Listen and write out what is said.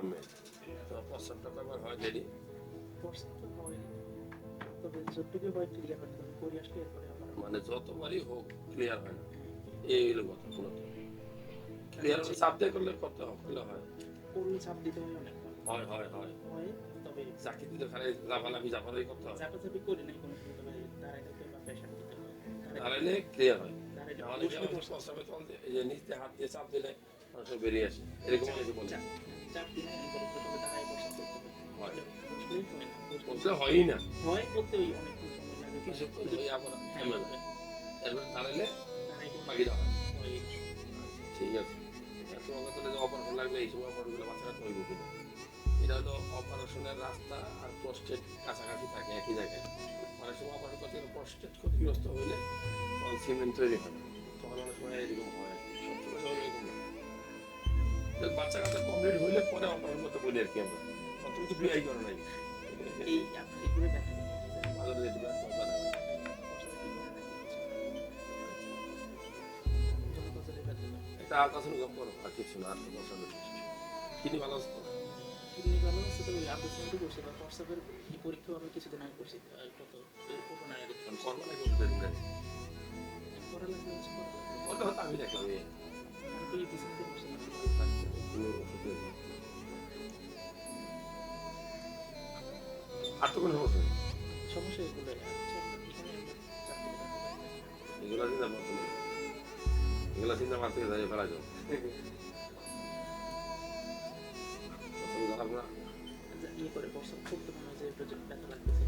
আহমেদ। হয় দেরি হয় হয় হয় এরপরে আমার মানে যতবারই হোক ক্লিয়ার হয় না। এই হলো কথা মূলত ক্লিয়ার চাপ দিয়ে করলে হবে করলে হয়? করলে চাপ দিতে হয় অনেক। হয় হয় হয়। তবে চাকরি দিতে খালি লাফালাফি জাফালাফি করতে হয়। চাপাচাপি করে নাই কোনো তবে দাঁড়াইতে হয় প্রেশার দিতে হয়। তাহলে ক্লিয়ার হয়। দাঁড়াইলে এই যে নিচে হাত দিয়ে চাপ দিলে বেরিয়ে আসে। এরকম বলে হয় হয় বলতে হয়ই না। হয় করতে ওই অনেক সময় লাগে কিছুক্ষণ ওই আবার হ্যাঁ, এরপর দাঁড়ালে। ঠিক আছে। আর তোমাকে তাহলে যে অপারেশন লাগবে এই সময় বাচ্চারা কিনা এটা হলো অপারেশনের রাস্তা আর প্রস্টেট কাছাকাছি থাকে একই জায়গায়। অনেক সময় অপারেশন করতে গেলে প্রস্টেট ক্ষতিগ্রস্ত হইলে তখন সিমেন্ট তৈরি হয় তখন অনেক সময় এরকম হয়। বাচ্চা কাচ্চা কমপ্লিট হইলে পরে অপারেশন করতে বলি আর কি আমরা তখন তুমি তো বিয়াই করো নাই এই ভালো রেট ব্যস্ত হবে না একটা আলট্রাসাউন্ড করো আর কিছু না আর তো বসার ভালো আছে তো? ভালো আছে তবে আলট্রাসাউন্ড করছে বা প্রস্রাবের এই পরীক্ষাও আমি কিছুদিন আগে করছি আর কত এই করোনা আগে কারণ করোনা নাকি ওষুধের উপরে। করা লাগবে হচ্ছে করা লাগবে। ওটা হয়তো আমি দেখলাম এই আমি আর তো কোনো সমস্যা নেই সমস্যা এগুলো আচ্ছা চিন্তা করতে নেই এগুলো চিন্তা মারতে যাই ফেলা যাও আমরা ইয়ে করে প্রস্রাব করতে মনে হয় যে একটু ব্যথা লাগতেছে।